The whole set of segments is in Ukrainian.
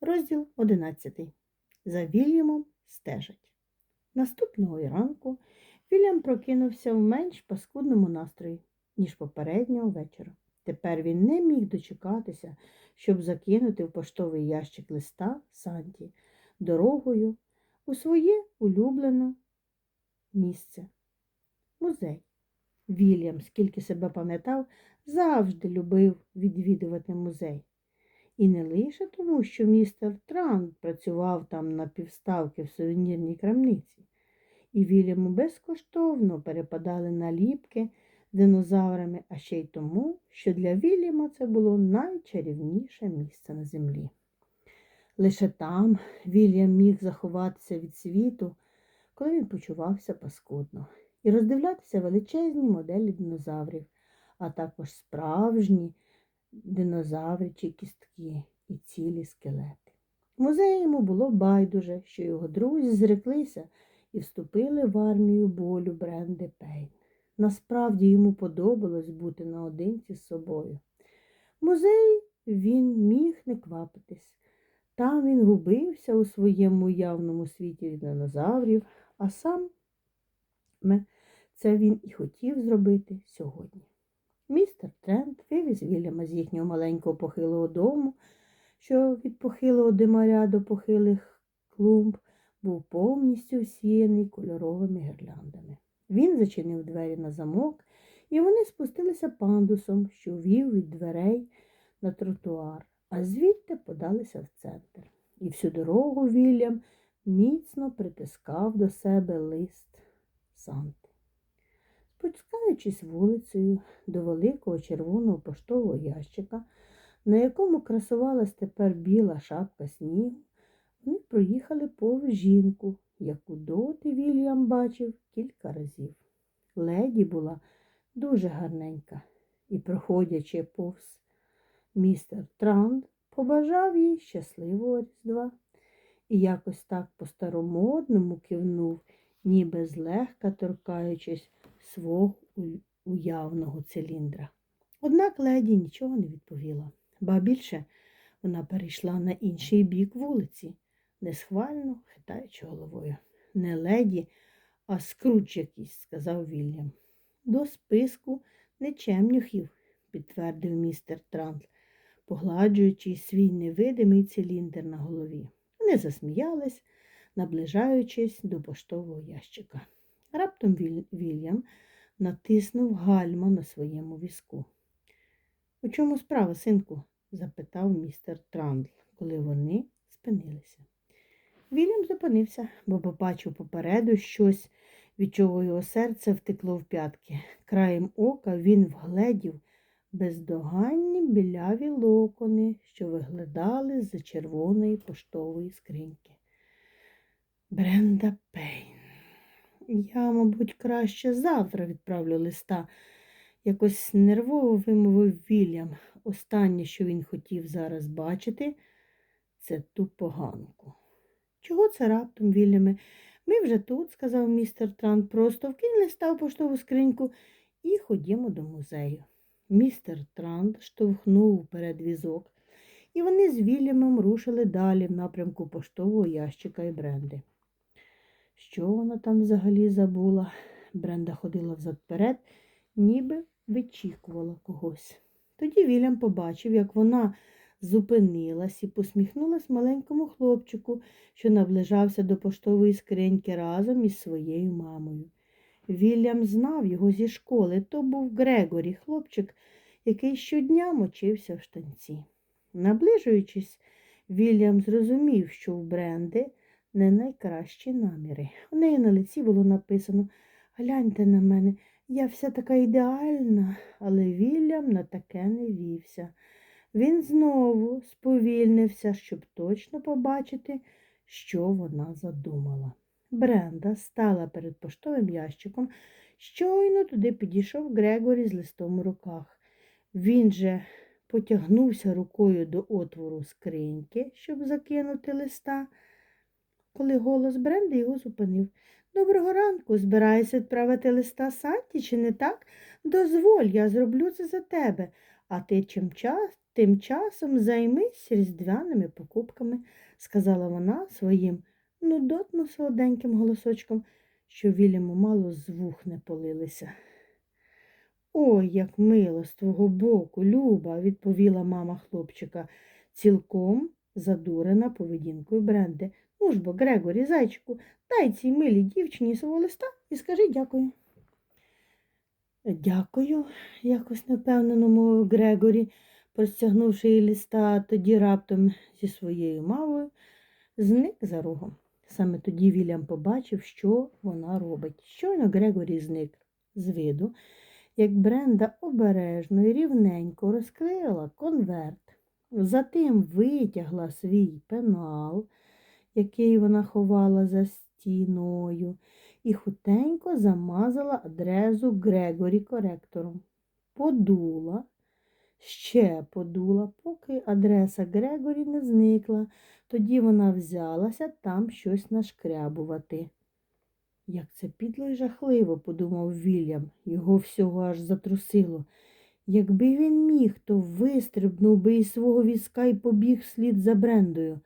Розділ 11. За Вільямом стежать. Наступного ранку Вільям прокинувся в менш паскудному настрої, ніж попереднього вечора. Тепер він не міг дочекатися, щоб закинути в поштовий ящик листа Санті дорогою у своє улюблене місце музей. Вільям, скільки себе пам'ятав, завжди любив відвідувати музей. І не лише тому, що містер Трант працював там на півставки в сувенірній крамниці, і Вільяму безкоштовно перепадали наліпки з динозаврами, а ще й тому, що для Вільяма це було найчарівніше місце на землі. Лише там Вільям міг заховатися від світу, коли він почувався паскудно, і роздивлятися величезні моделі динозаврів, а також справжні динозавричі кістки і цілі скелети. Музеї йому було байдуже, що його друзі зреклися і вступили в армію болю Бренди Пейн. Насправді йому подобалось бути наодинці з собою. В музеї він міг не квапитись. Там він губився у своєму уявному світі динозаврів, а сам це він і хотів зробити сьогодні. Містер Трент вивіз Вільяма з їхнього маленького похилого дому, що від похилого димаря до похилих клумб був повністю всіяний кольоровими гірляндами. Він зачинив двері на замок, і вони спустилися пандусом, що вів від дверей на тротуар, а звідти подалися в центр. І всю дорогу Вільям міцно притискав до себе лист Санти. Спускаючись вулицею до великого червоного поштового ящика, на якому красувалась тепер біла шапка снігу, вони проїхали повз жінку, яку доти Вільям бачив кілька разів. Леді була дуже гарненька і, проходячи повз містер Транд, побажав їй щасливого різдва і якось так по-старомодному кивнув, ніби злегка торкаючись свого уявного циліндра. Однак леді нічого не відповіла, ба більше вона перейшла на інший бік вулиці, несхвально хитаючи головою. Не леді, а скруч якийсь, сказав Вільям. До списку нечемнюхів, підтвердив містер Трант, погладжуючи свій невидимий циліндр на голові. Вони засміялись, наближаючись до поштового ящика. Раптом Вільям натиснув гальма на своєму візку. У чому справа, синку? запитав містер Трандл, коли вони спинилися. Вільям зупинився, бо побачив попереду щось, від чого його серце втекло в п'ятки. Краєм ока він вгледів бездоганні біляві локони, що виглядали з-за червоної поштової скриньки. Бренда Пейн. Я, мабуть, краще завтра відправлю листа. Якось нервово вимовив Вільям. Останнє, що він хотів зараз бачити, це ту поганку. Чого це раптом, Вільяме? Ми вже тут, сказав містер Трант, просто вкинь листа в поштову скриньку і ходімо до музею. Містер Трант штовхнув перед візок, і вони з Вільямом рушили далі в напрямку поштового ящика і бренди. Що вона там взагалі забула? Бренда ходила взад-перед, ніби вичікувала когось. Тоді Вільям побачив, як вона зупинилась і посміхнулась маленькому хлопчику, що наближався до поштової скриньки разом із своєю мамою. Вільям знав його зі школи. То був Грегорі, хлопчик, який щодня мочився в штанці. Наближуючись, Вільям зрозумів, що в Бренди не найкращі наміри. У неї на лиці було написано Гляньте на мене, я вся така ідеальна, але Вільям на таке не вівся. Він знову сповільнився, щоб точно побачити, що вона задумала. Бренда стала перед поштовим ящиком, щойно туди підійшов Грегорі з листом у руках. Він же потягнувся рукою до отвору скриньки, щоб закинути листа, коли голос Бренди його зупинив. Доброго ранку, збираюся відправити листа Санті, чи не так? Дозволь, я зроблю це за тебе, а ти чим час тим часом займись різдвяними покупками, сказала вона своїм нудотно солоденьким голосочком, що Вільяму мало з вух не полилися. Ой, як мило з твого боку, Люба, відповіла мама хлопчика, цілком задурена поведінкою Бренди. Ну бо, Грегорі, зайчику, дай цій милій дівчині свого листа і скажи дякую. Дякую, якось непевнено мовив Грегорі, простягнувши їй листа, тоді раптом зі своєю мамою зник за рогом. Саме тоді Вільям побачив, що вона робить. Щойно Грегорі зник з виду, як Бренда обережно і рівненько розклеїла конверт. Затим витягла свій пенал, який вона ховала за стіною, і хутенько замазала адресу Грегорі коректором. Подула, ще подула, поки адреса Грегорі не зникла. Тоді вона взялася там щось нашкрябувати. Як це підло й жахливо, подумав Вільям, його всього аж затрусило. Якби він міг, то вистрибнув би із свого візка і побіг вслід за Брендою.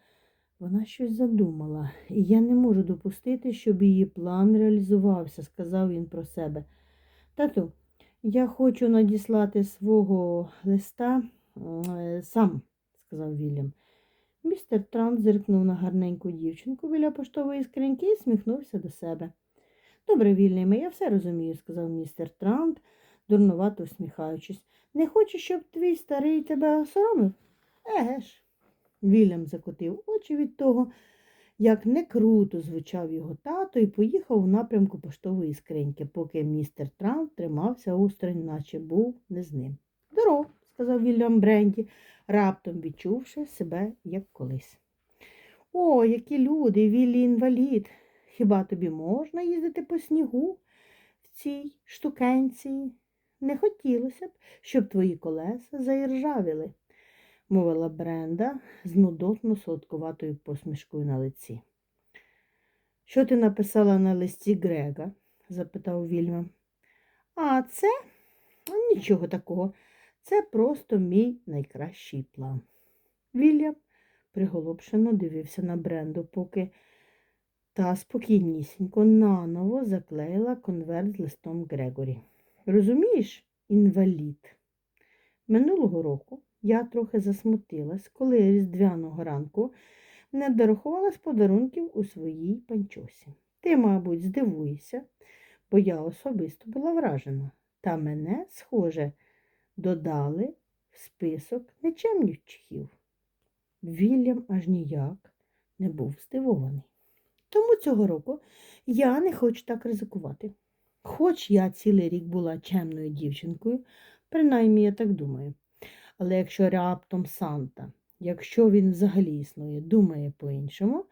Вона щось задумала, і я не можу допустити, щоб її план реалізувався, сказав він про себе. Тату, я хочу надіслати свого листа е, сам, сказав Вільям. Містер Трант зиркнув на гарненьку дівчинку біля поштової скриньки і сміхнувся до себе. Добре, Вільяме, я все розумію, сказав містер Трант, дурнувато усміхаючись. Не хочеш, щоб твій старий тебе осоромив? Еге ж. Вільям закотив очі від того, як не круто звучав його тато і поїхав у напрямку поштової скриньки, поки містер Трант тримався осторонь, наче був не з ним. Здоров, сказав Вільям Бренді, раптом відчувши себе як колись. О, які люди, Віллі інвалід. Хіба тобі можна їздити по снігу в цій штукенції? Не хотілося б, щоб твої колеса заіржавіли, мовила Бренда з нудотно солодкуватою посмішкою на лиці. Що ти написала на листі Грега? запитав Вільям. А це нічого такого. Це просто мій найкращий план. Вільям приголомшено дивився на Бренду, поки та спокійнісінько наново заклеїла конверт з листом Грегорі. Розумієш, інвалід? Минулого року я трохи засмутилась, коли різдвяного ранку не дорахувала з подарунків у своїй панчосі. Ти, мабуть, здивуєшся, бо я особисто була вражена, та мене, схоже, додали в список нечемнівчихів. Вільям аж ніяк не був здивований. Тому цього року я не хочу так ризикувати. Хоч я цілий рік була чемною дівчинкою, принаймні я так думаю. Але якщо раптом Санта, якщо він взагалі існує, думає по-іншому,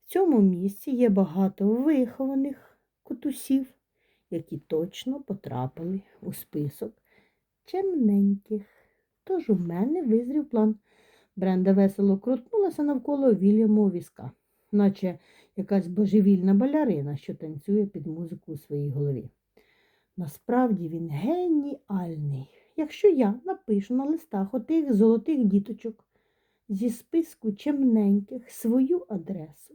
в цьому місці є багато вихованих котусів, які точно потрапили у список чемненьких. Тож у мене визрів план. Бренда весело крутнулася навколо Вільяму візка, наче якась божевільна балярина, що танцює під музику у своїй голові. Насправді він геніальний. Якщо я напишу на листах отих золотих діточок зі списку чемненьких свою адресу,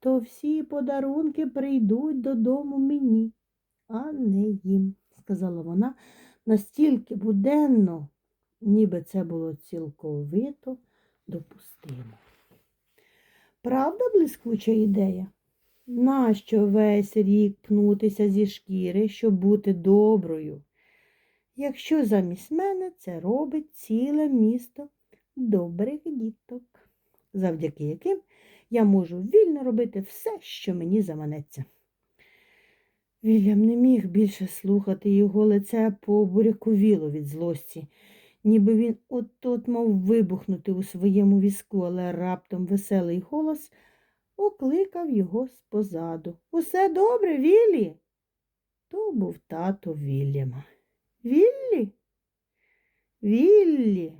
то всі подарунки прийдуть додому мені, а не їм, сказала вона настільки буденно, ніби це було цілковито допустимо. Правда, блискуча ідея? Нащо весь рік пнутися зі шкіри, щоб бути доброю? Якщо замість мене це робить ціле місто добрих діток, завдяки яким я можу вільно робити все, що мені заманеться. Вільям не міг більше слухати його лице побуряковіло від злості, ніби він от-от мав вибухнути у своєму візку, але раптом веселий голос окликав його спозаду. Усе добре, Віллі? То був тато Вільяма. Віллі? Віллі?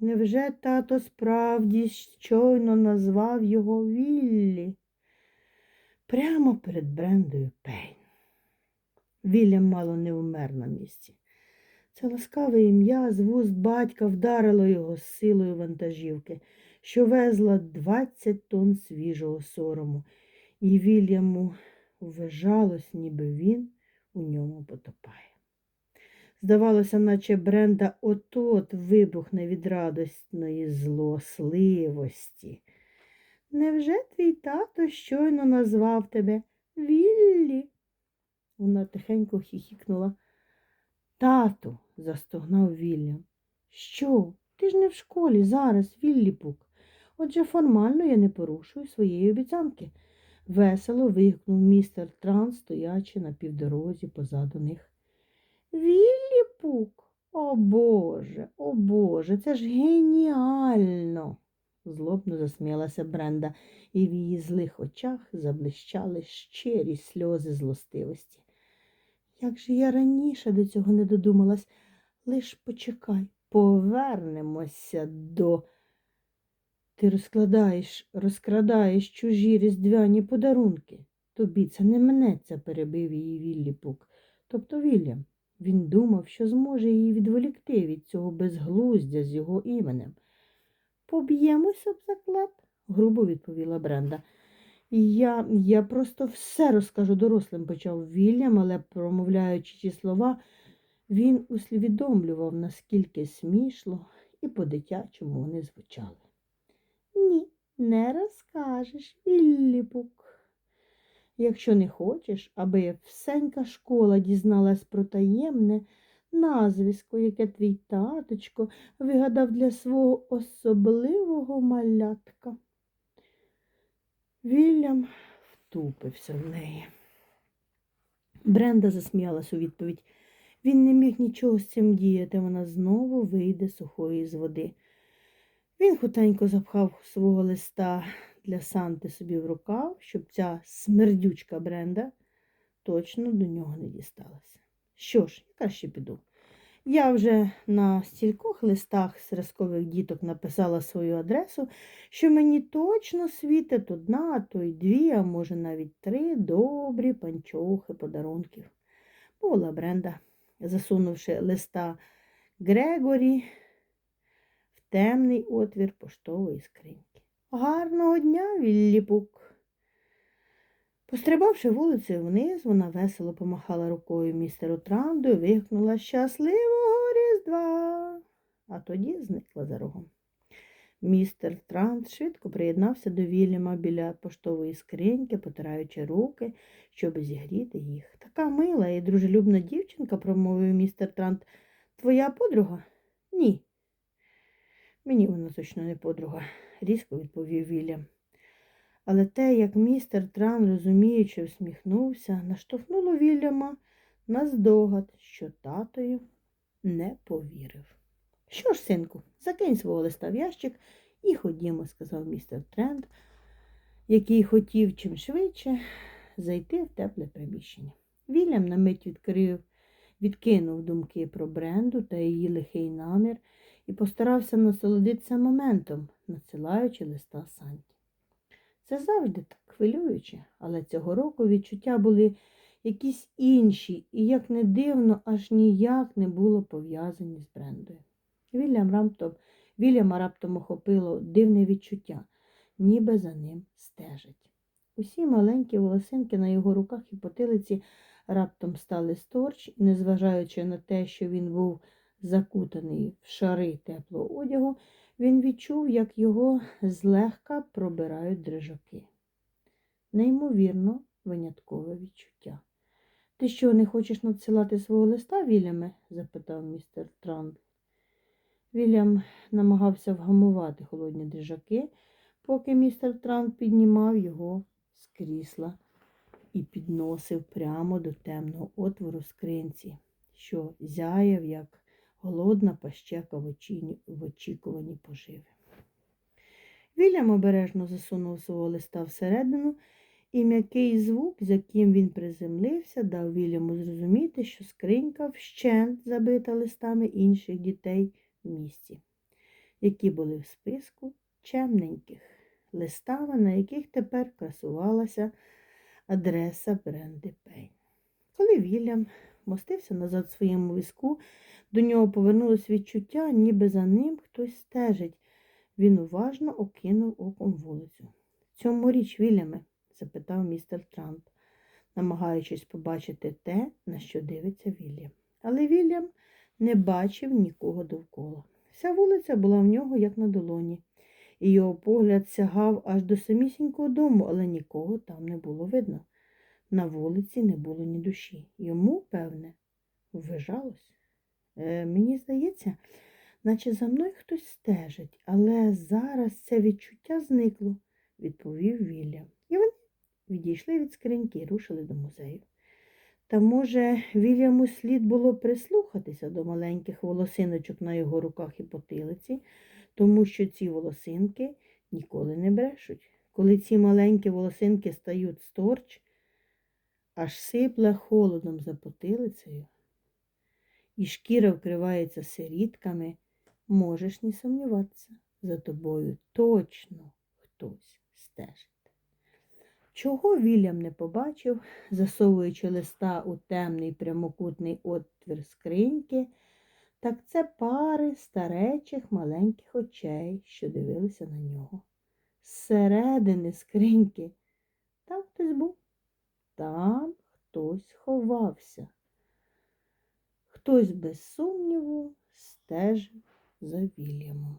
Невже тато справді щойно назвав його Віллі? Прямо перед Брендою Пейн. Вільям мало не вмер на місці. Це ласкаве ім'я з вуст батька вдарило його з силою вантажівки, що везла 20 тонн свіжого сорому, і Вільяму вважалось, ніби він у ньому потопає. Здавалося, наче Бренда от-от вибухне від радісної злосливості. Невже твій тато щойно назвав тебе Віллі? Вона тихенько хіхікнула. Тату, застогнав Вільям. Що? Ти ж не в школі зараз, Вілліпук. Отже, формально я не порушую своєї обіцянки. Весело вигукнув містер Транс, стоячи на півдорозі позаду них. Вілліпук? О Боже, о Боже, це ж геніально. злобно засміялася Бренда, і в її злих очах заблищали щирі сльози злостивості. Як же я раніше до цього не додумалась, лиш почекай, повернемося до. Ти розкладаєш, розкрадаєш чужі різдвяні подарунки. Тобі це не минеться, перебив її Віллі Пук. Тобто Вільям. Він думав, що зможе її відволікти від цього безглуздя з його іменем. Поб'ємося об заклад, грубо відповіла Бренда. Я, я просто все розкажу дорослим, почав Вільям, але, промовляючи ці слова, він усвідомлював, наскільки смішно і по-дитячому вони звучали. Ні, не розкажеш, Вілліпук. Якщо не хочеш, аби всенька школа дізналась про таємне назвисько, яке твій таточко вигадав для свого особливого малятка. Вільям втупився в неї. Бренда засміялась у відповідь. Він не міг нічого з цим діяти, вона знову вийде сухої з води. Він хутенько запхав свого листа для Санти собі в рукав, щоб ця смердючка Бренда точно до нього не дісталася. Що ж, я краще піду. Я вже на стількох листах зразкових діток написала свою адресу, що мені точно світить одна, а то й дві, а може навіть три добрі панчохи подарунків. Мовила Бренда, засунувши листа Грегорі в темний отвір поштової скриньки. Гарного дня, Вілліпук. Пострибавши вулицею вниз, вона весело помахала рукою містеру Транду і вигукнула Щасливого Різдва, а тоді зникла за рогом. Містер Трант швидко приєднався до Вільяма біля поштової скриньки, потираючи руки, щоб зігріти їх. Така мила і дружелюбна дівчинка, промовив містер Трант. Твоя подруга? Ні. Мені вона точно не подруга, різко відповів Вільям. Але те, як містер Тран, розуміючи, всміхнувся, наштовхнуло Вільяма на здогад, що татою не повірив. Що ж, синку, закинь свого листа в ящик і ходімо, сказав містер Тренд, який хотів чим швидше зайти в тепле приміщення. Вільям на мить відкрив, відкинув думки про Бренду та її лихий намір і постарався насолодитися моментом, надсилаючи листа Санті. Це завжди так хвилююче, але цього року відчуття були якісь інші і, як не дивно, аж ніяк не було пов'язані з брендою. Вільям раптом, Вільяма раптом охопило дивне відчуття, ніби за ним стежить. Усі маленькі волосинки на його руках і потилиці раптом стали сторч, незважаючи на те, що він був закутаний в шари теплого одягу, він відчув, як його злегка пробирають дрижаки. Неймовірно, виняткове відчуття. Ти що, не хочеш надсилати свого листа, Вільяме? запитав містер Трандл. Вільям намагався вгамувати холодні дрижаки, поки містер Транд піднімав його з крісла і підносив прямо до темного отвору скринці, що зяяв, як голодна пащека в, очі... очікуванні поживи. Вільям обережно засунув свого листа всередину, і м'який звук, з яким він приземлився, дав Вільяму зрозуміти, що скринька вщент забита листами інших дітей в місті, які були в списку чемненьких листами, на яких тепер красувалася адреса Бренди Пейн. Коли Вільям мостився назад своєму візку. До нього повернулось відчуття, ніби за ним хтось стежить. Він уважно окинув оком вулицю. Цьому річ, Вільяме? запитав містер Трамп, намагаючись побачити те, на що дивиться Вільям. Але Вільям не бачив нікого довкола. Вся вулиця була в нього як на долоні, і його погляд сягав аж до самісінького дому, але нікого там не було видно. На вулиці не було ні душі. Йому, певне, ввижалось. Е, мені здається, наче за мною хтось стежить, але зараз це відчуття зникло, відповів Вільям. І вони відійшли від скриньки і рушили до музею. Та, може, Вільяму слід було прислухатися до маленьких волосиночок на його руках і потилиці, тому що ці волосинки ніколи не брешуть. Коли ці маленькі волосинки стають сторч, аж сипле холодом за потилицею, і шкіра вкривається сирітками, можеш не сумніватися, за тобою точно хтось стежить. Чого Вільям не побачив, засовуючи листа у темний прямокутний отвір скриньки, так це пари старечих маленьких очей, що дивилися на нього. Зсередини скриньки там хтось був, там хтось ховався. Хтось без сумніву стежив за Вільямом.